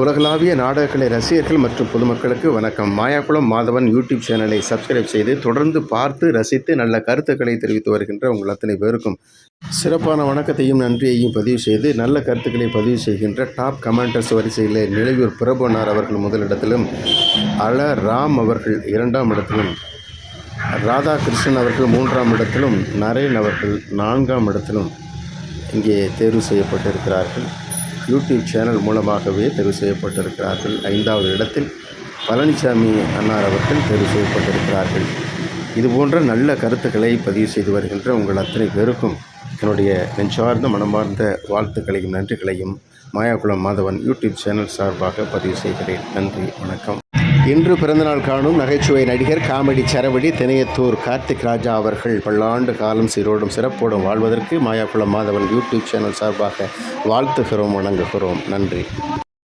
உலகளாவிய நாடகக்கலை ரசிகர்கள் மற்றும் பொதுமக்களுக்கு வணக்கம். மாயாக்குளம் மாதவன் யூடியூப் சேனலை சப்ஸ்கிரைப் செய்து தொடர்ந்து பார்த்து ரசித்து நல்ல கருத்துக்களை தெரிவித்து வருகின்ற உங்கள் அத்தனை பேருக்கும் சிறப்பான வணக்கத்தையும் நன்றியையும் பதிவு செய்து நல்ல கருத்துக்களை பதிவு செய்கின்ற டாப் கமெண்டர்ஸ் வரிசையில் நிலவியூர் பிரபுனார் அவர்கள் முதலிடத்திலும் அல ராம் அவர்கள் இரண்டாம் இடத்திலும் ராதாகிருஷ்ணன் அவர்கள் மூன்றாம் இடத்திலும் நரேன் அவர்கள் நான்காம் இடத்திலும் இங்கே தேர்வு செய்யப்பட்டிருக்கிறார்கள். யூடியூப் சேனல் மூலமாகவே தேர்வு செய்யப்பட்டிருக்கிறார்கள். ஐந்தாவது இடத்தில் பழனிசாமி அன்னார் அவர்கள் தேர்வு செய்யப்பட்டிருக்கிறார்கள். இது போன்ற நல்ல கருத்துக்களை பதிவு செய்து வருகின்ற உங்கள் அத்தனை பேருக்கும் என்னுடைய நெஞ்சார்ந்த மனமார்ந்த வாழ்த்துக்களையும் நன்றிகளையும் மாயாகுளம் மாதவன் யூடியூப் சேனல் சார்பாக பதிவு செய்கிறேன். நன்றி வணக்கம். இன்று பிறந்தநாள் காணும் நகைச்சுவை நடிகர் காமெடி சரவடி தினையத்தூர் கார்த்திக் ராஜா அவர்கள் பல்லாண்டு காலம் சீரோடும் சிறப்போடும் வாழ்வதற்கு மாயாக்குளம் மாதவன் யூடியூப் சேனல் சார்பாக வாழ்த்துகிறோம் வணங்குகிறோம். நன்றி.